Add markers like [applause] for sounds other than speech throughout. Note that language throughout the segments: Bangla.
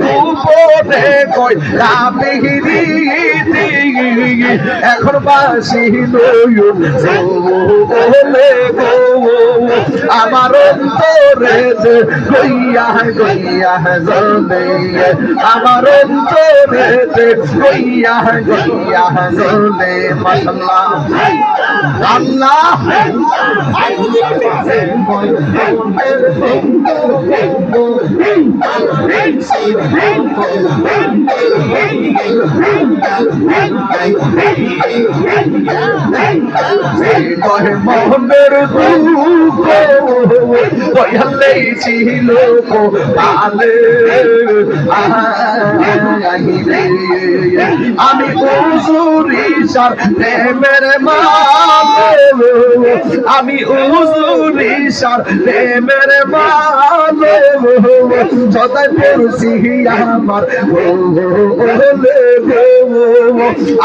গোপনে কই কাপিরি এখন বাসি নয়ন বলে গো আমার অন্তরে যে গইয়া গইয়া জলে। আমার অন্তরে যে গইয়া গইয়া জলে। মাশাআল্লাহ। আল্লাহ। কহে মোহনের দুঃখ বয়ালেই ছিল আলে আমি উজুরিসার প্রেমের মালে। আমি উজুরিসার প্রেমের মালে। সদাই পড়ছি আমার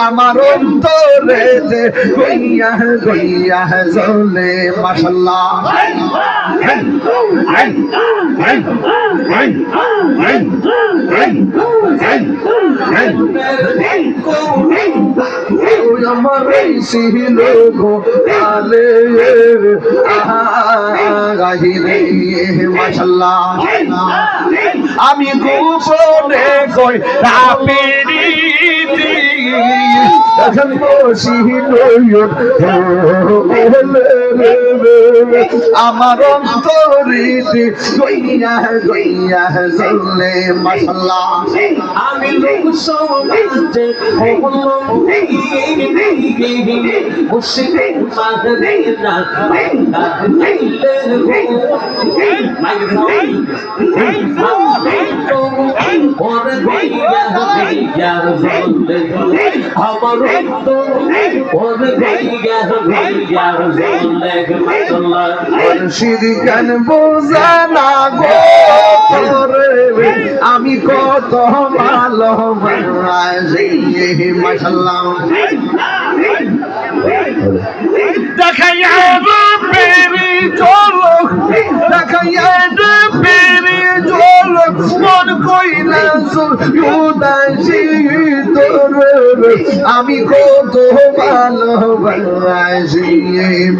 আমার অন্তরে যে গইয়া গইয়া জলে মাশাল্লাহ আমার ছিল গো আলে মাশাল্লাহ আমি গোপনে কই রাপিরি এখন বসি আমার অন্তরিতে গইয়া গইয়া জলে মশলা আমি লোক সমাজে হলো বলে আমার তো মুর্শিদ গান বোঝা না গো আমি কত ভালো মাশাল্লাহ দেখাইয়া পেরি চলো দেখাইয়া পেরি চলো মন কইলা উদাসী তোরে আমি কত ভালো ভালোবাসি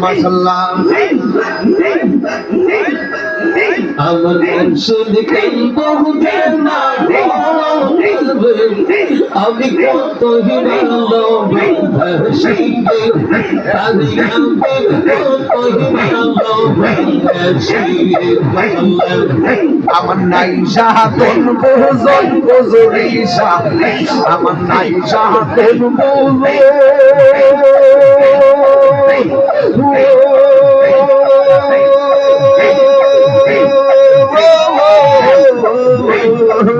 মাশাল্লাহ আমার মুর্শিদ কেন বহুতে না আমি কত হিমালো শিবে আমি কত হিমালো শিবে আমার নাই সাহাতন বোজন বোজরিসা আমার নাই who [laughs]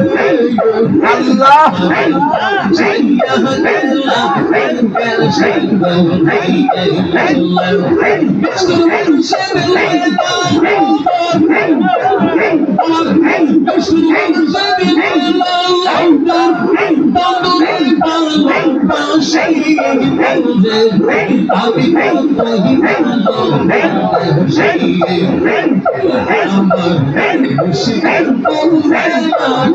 আল্লাহ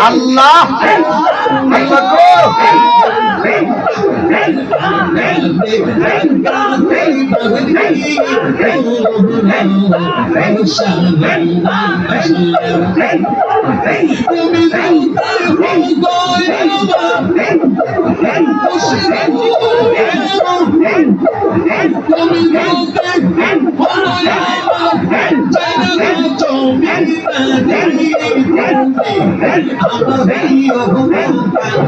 আল্লাহ আল্লাহ গো এই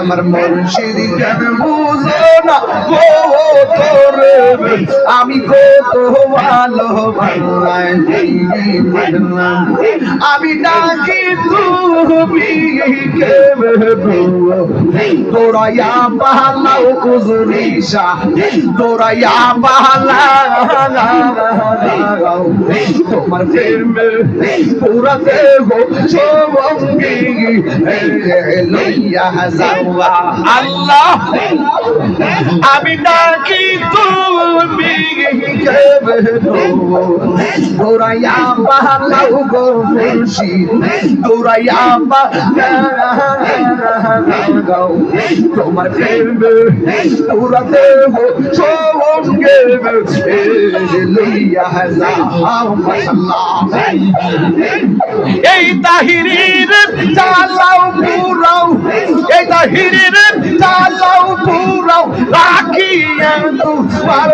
আমার মুর্শিদ কেন বুঝো না? গো তোরে আমি কত ভালো আমি ডাকি তুমি তোরাইয়া পালাও কুজরিসা তোরাইয়া পালাও তোমার প্রেমে পুরা দেহ সবঙ্গি। লইয়া যাওয়া আল্লাহ আমি ডাকি তুমি দৌড়াইয়া পালাও গো মুর্শি দৌড়াইয়া পালাও তোমার প্রেমে পুরা দেহ সবঙ্গে লইয়া যাও মাশাআল্লাহ এই তাহিরির চালাও পুরাও, এই তাহিরির চালাও, পুরাও, রাখিয়া তোমার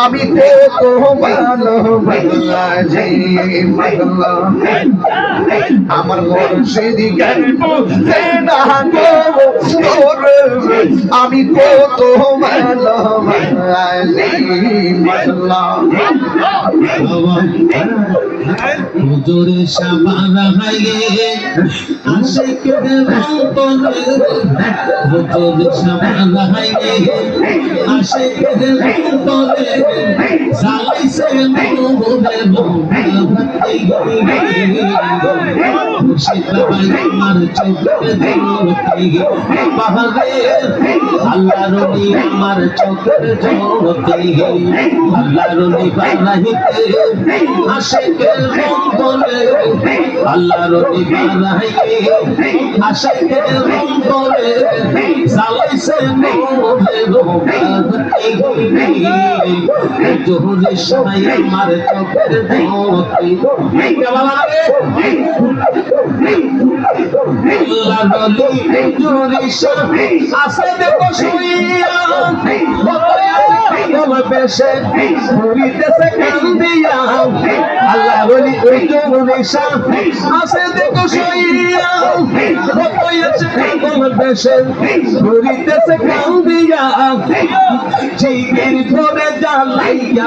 আমি তো তো ভালো বাংলাজি বাংলা আমার মুর্শিদি জ্ঞান বুঝে না গো তোর আমি কত ভালো বাংলাজি বাংলা হুজুরে সাবানা হাইয়ে আসে কে বলে, হুজুরে সাবানা হাইয়ে আসে কে বলে সালাইছে চোখে ধরতে পাহাড়ে আল্লাহ রলি আমার চোখে ধরতে আল্লাহ রলি বানাইতে বলে আল্লাহ রলি বানাইতে রং বলে সালাইছে মোরে মোহাম্মদ জোহরে সবাই আমার চোখের ধরতে বাবা রে আছে দেখো শুইয়া বেশে ঘুরিতেছে কান্দিয়া আল্লাহ বলি, ওই জোরিসা আছে দেখো শুইয়া বেশে ঘুরিতেছে কান্দিয়া চিগির ধরে জ্বালাইয়া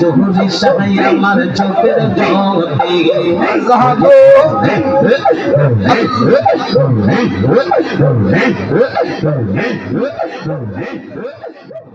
জোরিসা আমার চোখের জগতে [laughs] যাব Hey!